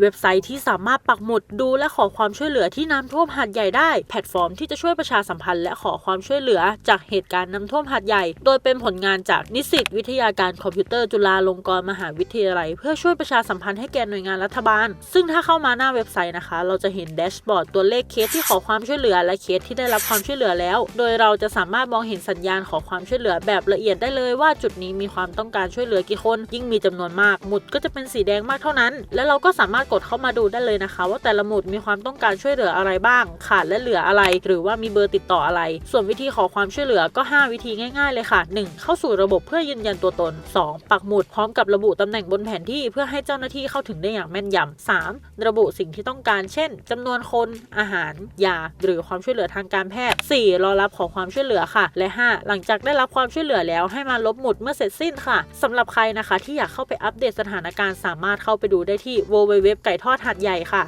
เว็บไซต์ที่สามารถปักหมุดดูและขอความช่วยเหลือที่น้ำท่วมหาดใหญ่ได้ แพลตฟอร์มที่จะช่วยประชาสัมพันธ์และขอความช่วยเหลือจากเหตุการณ์น้ำท่วมหาดใหญ่ โดยเป็นผลงานจากนิสิตวิทยาการคอมพิวเตอร์จุฬาลงกรณ์มหาวิทยาลัย เพื่อช่วยประชาสัมพันธ์ให้แก่หน่วยงานรัฐบาล ซึ่งถ้าเข้ามาหน้าเว็บไซต์นะคะ เราจะเห็นแดชบอร์ดตัวเลขเคสที่ขอความช่วยเหลือ และเคสที่ได้รับความช่วยเหลือแล้ว โดยเราจะสามารถมองเห็นสัญญาณขอความช่วยเหลือแบบละเอียดได้เลยว่าจุดนี้มีความต้องการช่วยเหลือกี่คน ยิ่งมีจำนวนมากหมุดก็จะเป็นสีแดงมากเท่านั้น และเราก็สามารถกดเข้ามาดูได้เลยนะคะ ว่าแต่ละหมุดมีความต้องการช่วยเหลืออะไรบ้าง ขาดและเหลืออะไร หรือว่ามีเบอร์ติดต่ออะไร ส่วนวิธีขอความช่วยเหลือก็ 5 วิธีง่ายๆเลยค่ะ 1. เข้าสู่ระบบเพื่อยืนยันตัวตน 2. ปักหมุดพร้อมกับระบุตำแหน่งบนแผนที่เพื่อให้เจ้าหน้าที่เข้าถึงได้อย่างแม่นยำ 3. ระบุสิ่งที่ต้องการ เช่นจำนวนคนอาหารยาหรือความช่วยเหลือทางการแพทย์ 4. รอรับขอความช่วยเหลือค่ะ และ 5. หลังจากได้รับความช่วยเหลือแล้วให้มาลบหมุดเมื่อเสร็จสิ้นค่ะสำหรับใครนะคะ ที่อยากเข้าไปอัปเดตสถานการณ์สามารถเข้าไปดูได้ที่ www ไก่ทอดหัดใหญ่ค่ะ